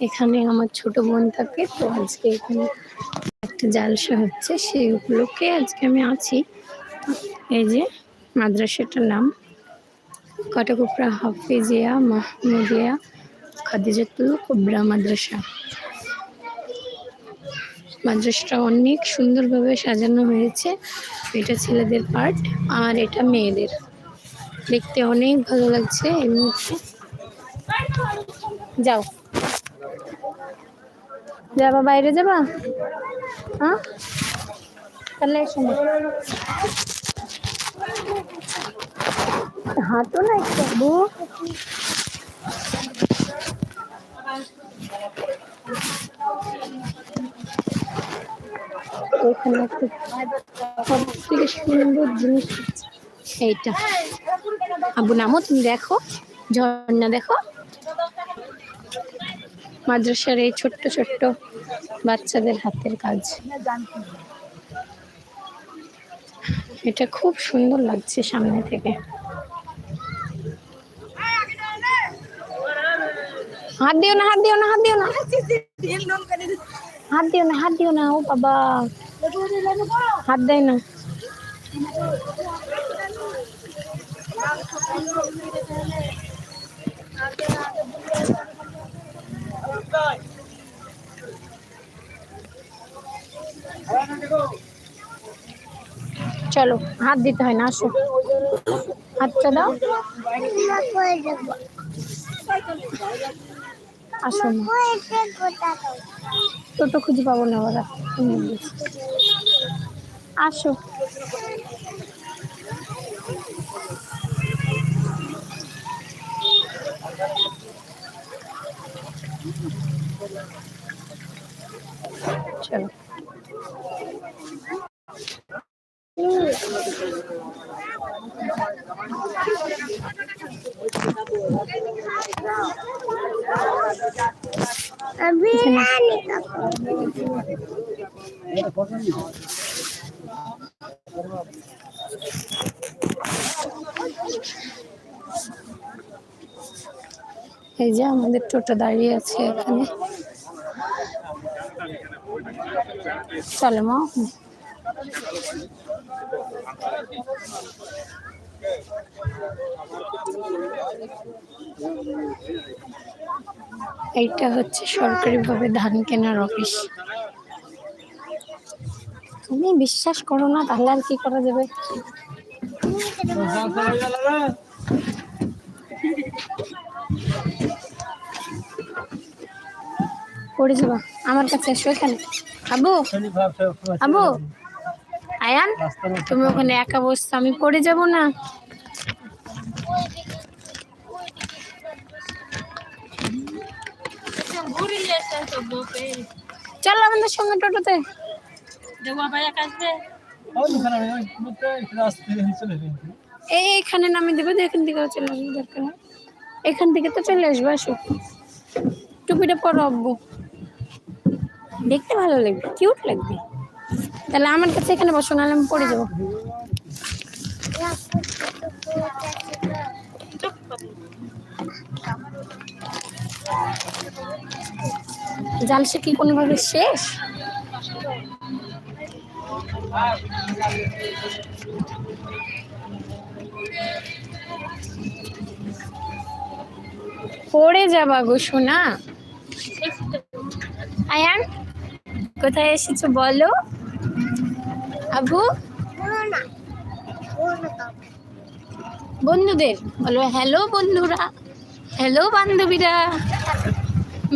এখানে আমার ছোট বোন থাকে, তো আজকে এখানে একটা জালসা হচ্ছে, সেই উপলক্ষে আজকে আমি আছি। এই যে মাদ্রাসাটার নাম কটাকুপড়া হাফিজিয়া মাহমুদিয়া খাদিজাতুল কুবরা মাদ্রাসা। মাদ্রাসাটা অনেক সুন্দরভাবে সাজানো হয়েছে, এটা ছেলেদের পার্ট আর এটা মেয়েদের। দেখতে অনেক ভালো লাগছে এই মুহূর্তে। যাও। যাবা বাইরে যাবা? হ্যাঁ তাহলে হাঁটো না একটু। এখানে একটা সব জিনিস এইটা। আবু নামো, তুমি দেখো, ঝর্ণা দেখো। মাদ্রাসার এই ছোট্ট ছোট্ট বাচ্চাদের হাতের কাজ। এটা খুব সুন্দর লাগছে সামনে থেকে। হাত দিও না, হাত দিও না, হাত দিও না। হাত দিও না, হাত দিও না, ও বাবা। হাত দেয় না। চলো, হাত দিতে হয় না, আসো। হাতটা দাও। আসো না টোটো খুঁজে পাবো না ওরা। আসো। এই যে আমাদের টোটো দাঁড়িয়ে আছে এখানে। চলো মা। এইটা হচ্ছে সরকারিভাবে ধান কেনার অফিস। তুমি বিশ্বাস করো না, তাহলে আর কি করা যাবে? পড়ে যাবা। আমার কাছে এসো এখানে। আবু আবু, আয়ান, তুমি ওখানে একা বসছো, আমি পড়ে যাব না। চলো আমাদের সঙ্গে টোটোতে। এই এখানে নামিয়ে দেবে, এখান থেকে চলে আসব, দরকার এখান থেকে তো চলে আসব, আসো। টুপিটা পরো, আব্বু। দেখতে ভালো লাগবে কিউট লাগবে। তাহলে আমার কাছে এখানে বসো, নাহলে আমি পড়ে যাব। জালসা কি কোনোভাবে শেষ? পড়ে যাবা গো, সোনা। আয়ান? কোথায় এসেছ বলো? আবু? বন্ধুদের বলো হ্যালো বন্ধুরা। হ্যালো বান্ধবীরা।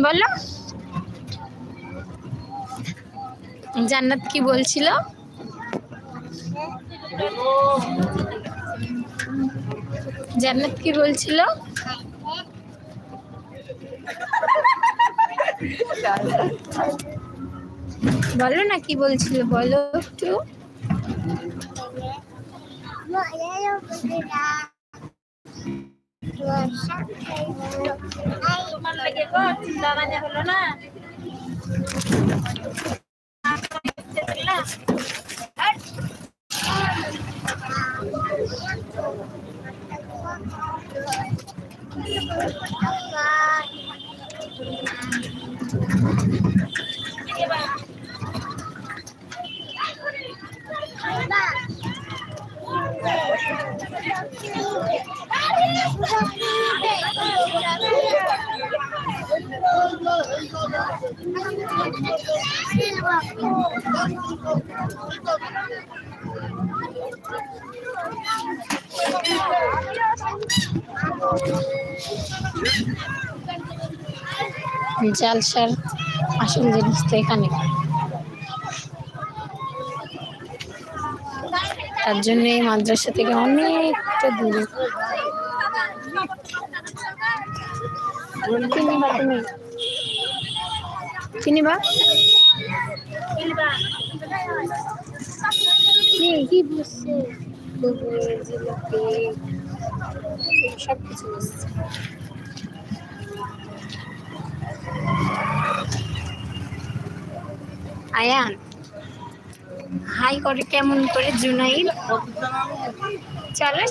বলো। জান্নাত কি বলছিল? জান্নাত কি বলছিল? বলো না কি বলছিল বলো একটু। লাগে হলো না? জালসার আসল জিনিস তো এখানে। তার জন্য এই মাদ্রাসা থেকে অনেকটা দূরে। তুমি? কি কি সব কিছু বসছে আয়ান হাই করে কেমন করে জুনাইল চলো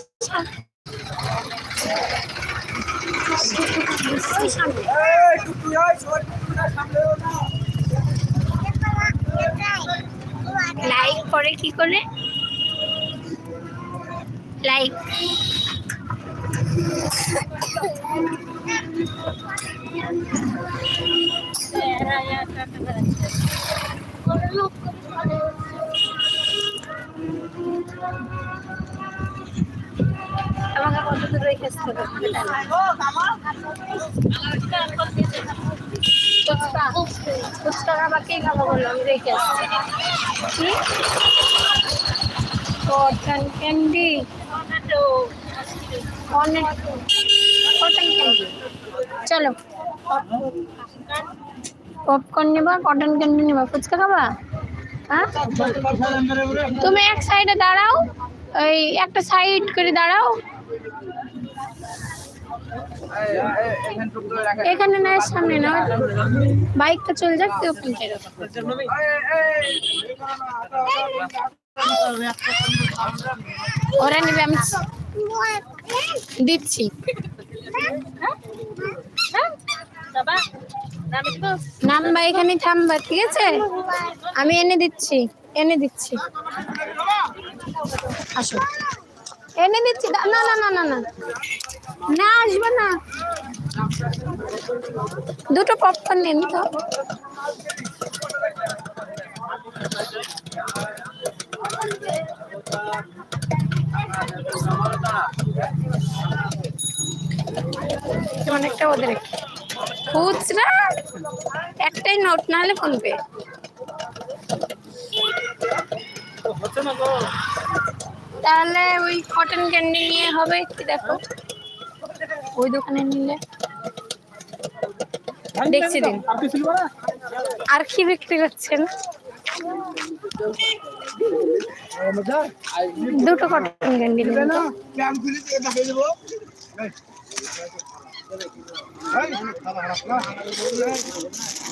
লাইক করে কি করে লাইক আমাকে কত রেখে আসতে ফুচকা ফুচকা খাবা বলল আমি রেখে আসছি কি কটন ক্যান্ডি অনেক চলো। পপকর্ন নেবা কটন ক্যান্ডি নেবা। ফুচকা খাবা? হ্যাঁ? তুমি এক সাইডে দাঁড়াও, ওই একটা সাইড করে দাঁড়াও। এখানে না সামনে না। বাইকটা চলে যাক কেউ ওরা নেবে, আমি দিচ্ছি। নামবা এখানে থামবা ঠিক আছে? আমি এনে দিচ্ছি এনে দিচ্ছি। আসো। এনে দিচ্ছি, না না না না না না। আসবে না। দুটো পপকর্ন নিন তো কেমন একটা ওদের খুচরা? একটাই নোট না হলে ফোন পে। তাহলে ওই কটন ক্যান্ডি নিয়ে হবে কি দেখো। ওই দোকানে নিলে। দেখছি দিন। আর কি বিক্রি করছেন। দুটো কটন ক্যান্ডি?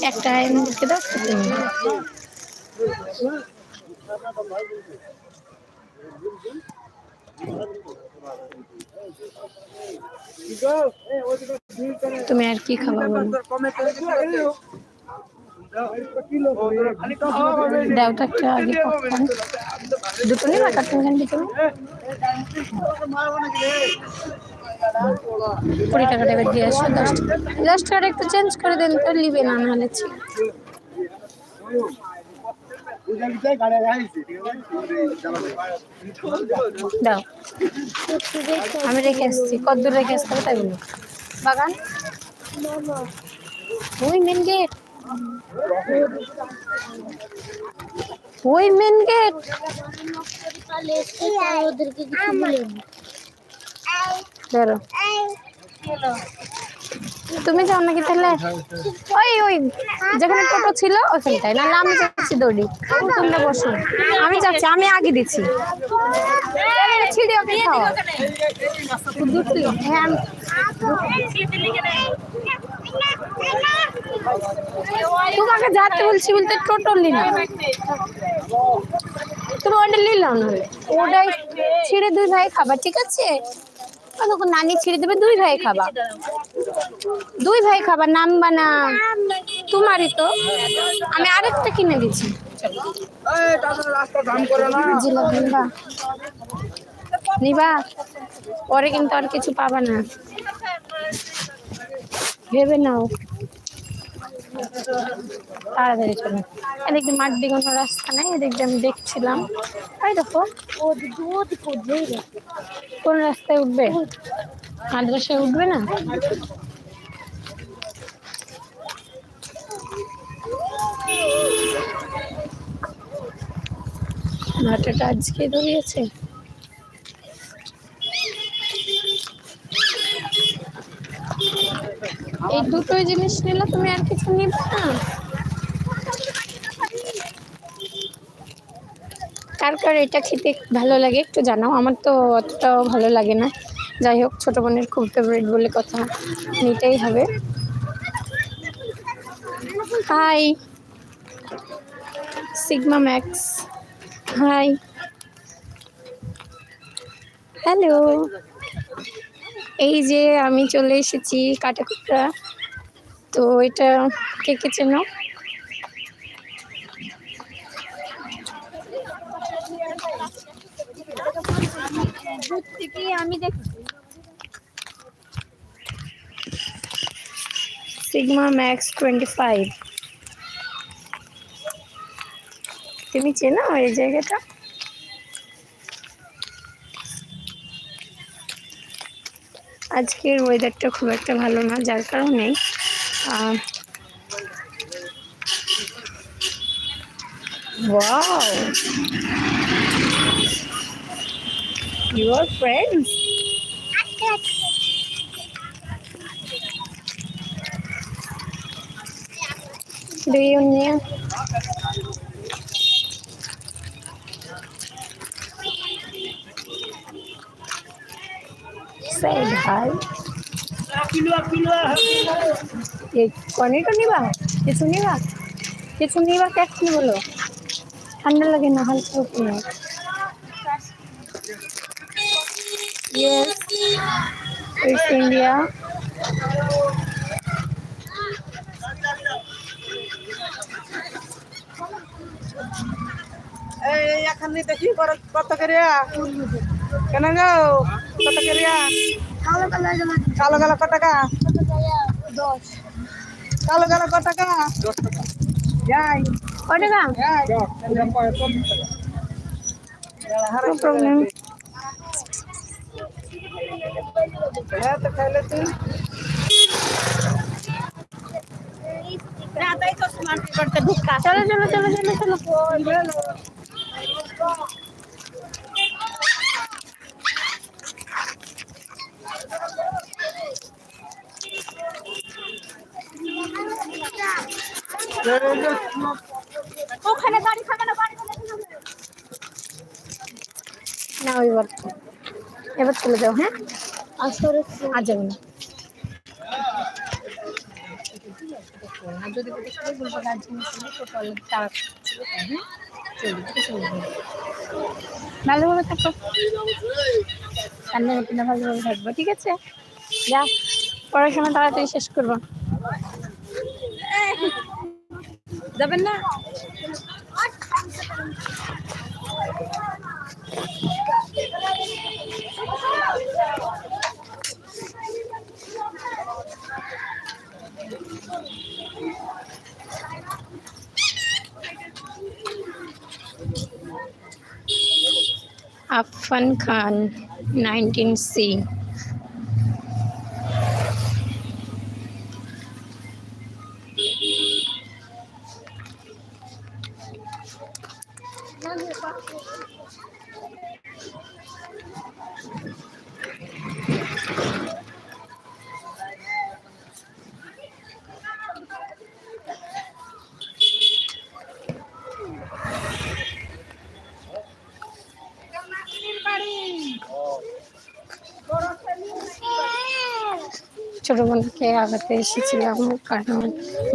একটা দাও তুমি আর কি খাবা দাও আগে দুটো কাটন ক্যান্ডি তুমি? কুড়ি টাকাটা এবার দিয়ে আসো, দশ টাকা। দশ টাকাটা একটু চেঞ্জ করে দেন, তো নিবে না, নাহলে। দাও। আমি রেখে এসেছি কদ্দূর রেখে আসতে হবে, তাই বলো। বাগান? ওই মেন গেট ওই মেন গেট ওদেরকে তুমি যাও নাকি তাহলে? ওই ওই, যেখানে টোটো ছিল ওখানটায় নাহলে আমি যাচ্ছি দৌড়ি। তোমরা বসো। আমি যাচ্ছি, আমি আগে দিচ্ছি। হ্যাঁ তোমাকে যাতে বলছি বলতে টোটো নিলাম। তুমি ওটা নিলাম না? ওটাই ছিঁড়ে দুই ভাই খাবার ঠিক আছে? তখন নানি ছিঁড়ে দেবে, দুই ভাই খাবা। দুই ভাই খাবা, নাম বানা তোমারই তো। আমি আরেকটা কিনে দিচ্ছি। নিবা। পরে কিন্তু আর কিছু পাবা না। ভেবে নাও। তাড়াতাড়ি চলো এদিক দিয়ে মাঠ দিয়ে কোনো রাস্তা নাই এদিক দিয়ে আমি দেখছিলাম। এই দেখো কোন রাস্তায় উঠবে? মাদ্রাসায় উঠবে না? ভাটাটা আজকে ধরিয়েছে? এই দুটোই জিনিস নিলে তুমি আর কিছু নিবে না। কার কার এটা খেতে ভালো লাগে একটু জানাও, আমার তো অতটাও ভালো লাগে না। যাই হোক, ছোটো বোনের খুব ফেভারিট বলে কথা, নিতেই হবে। Hi sigma max hi hello এই যে আমি চলে এসেছি কাটাকুটরা। তো এটা কে কে চেনো? আমি ম্যাক্স টোয়েন্টি ফাইভ তুমি চেনো এই জায়গাটা? আজকের ওয়েদারটা খুব একটা ভালো না যার কারণে your Do you know? Say hi. ये কনে তো নিবা? কিছু নিবা? কিছু নিবা ক্যাট কি বলো? ঠান্ডা লাগে না, হালকা উপরে India. এই, এখানে দেখি কত করিয়া কেন গো কত করিয়া কালো কালার জামা কালো কালো কত টাকা দশ কালো কালো কত টাকা যাই কটা দাম যাই No problem. হ্যাঁ তো খাইলে তুই চলো চলো চলো চলো চলো ওখানে গাড়ি খাবে না বাড়ি না এবার এবার চলে যাও হ্যাঁ? আসলে আর যাব না। ভালোভাবে থাকো কান্না করতে না ভালোভাবে থাকব ঠিক আছে? যা পড়াশোনা তাড়াতাড়ি শেষ করব। যাবেন না আফফান খান নাইনটিন সি ছোট বোনকে আগাতে এসেছিলাম, কারণ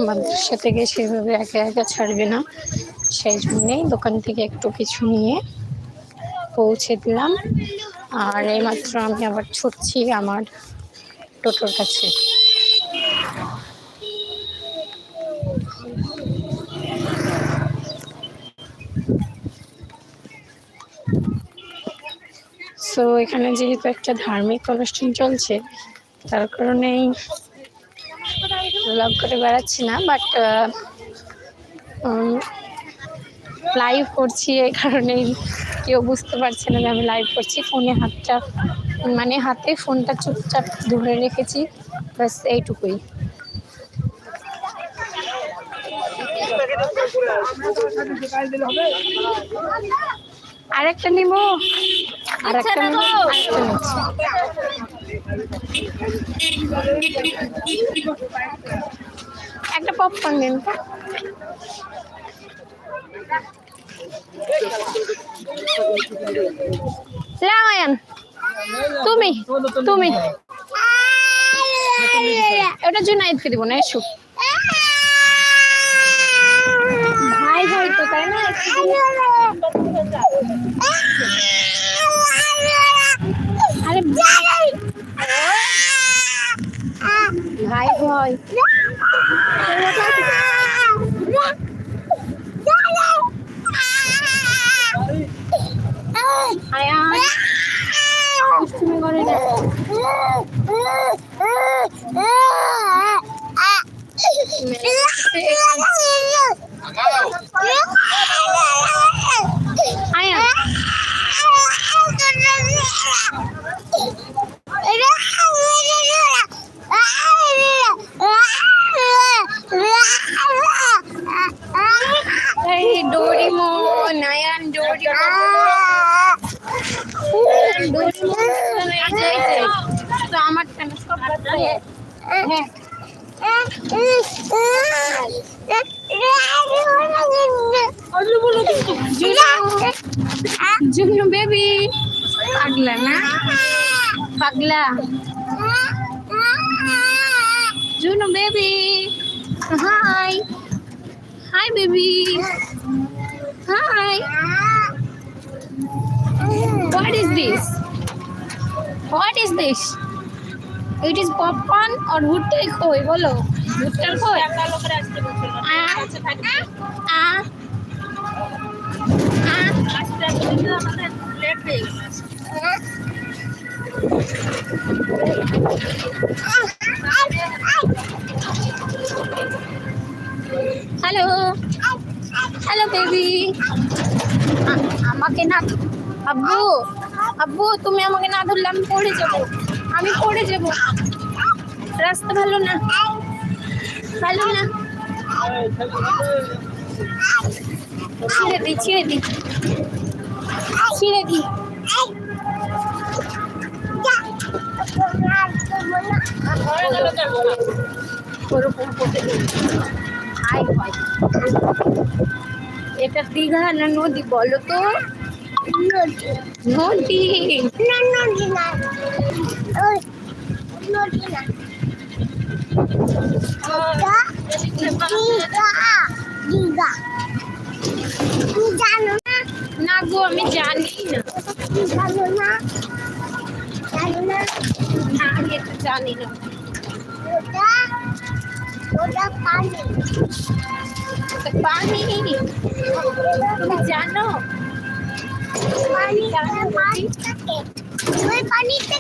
মাদ্রাসা থেকে সেভাবে একা একা ছাড়বে না। সেই জন্যেই দোকান থেকে একটু কিছু নিয়ে পৌঁছে দিলাম। আর এইমাত্র আমি আবার ছুটছি আমার টোটোর কাছে। সো এখানে যেহেতু একটা ধার্মিক অনুষ্ঠান চলছে তার কারণেই ব্লগ করে বেড়াচ্ছি না বাট লাইভ করছি এই কারণেই কেউ বুঝতে পারছে না যে আমি লাইভ করছি। ফোনে হাতটা মানে হাতে ফোনটা চুপচাপ ধরে রেখেছি ব্যাস এইটুকুই। আরেকটা নিব? আরেকটা নিব। আরেকটা নিচ্ছি। একটা পপকর্ন দিন তো তুমি তুমি। ওটা জুনাইদকে দিব না, এসো। ভাই ভাই তো, তাই না আরে ভাই ভাই আয়া দুষ্টুমি করে না আয়া এই ডোরিমন আয়ান ডোরিমন ডোরিমন এই যে, এই যে। তো আমার কেন সব হ্যাঁ জুনু বেবি। পাগলা না? পাগলা। Junu baby. Hi. Hi baby. Hi. What is this? What is this? It is popcorn or ভুট্টার খই বলো। ভুট্টার খই? হ্যালো হ্যালো বেবি আমাকে না আব্বু আব্বু, তুমি আমাকে না ধরলে আমি পড়ে যাব। আমি পড়ে যাব। রাস্তা ভালো না। ভালো না। ছিঁড়ে দি ছিঁড়ে দি। ছিঁড়ে দিই। এটা দীঘা না নদী বলো তো নদী না জানো না না গো আমি জানি না জানো না জানো না না আমি এটা জানি না ওটা ওটা পানি এটা পানি তুমি জানো পানি পানি থাকে ওই পানিতে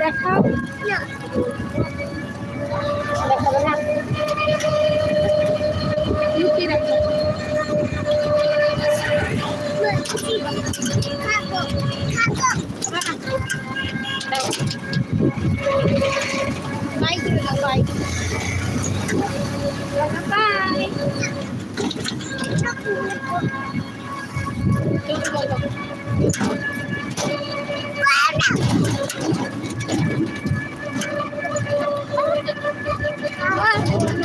দেখাও দেখাবো না লুকিয়ে রাখো খাব খাব বাই করে দাও বাই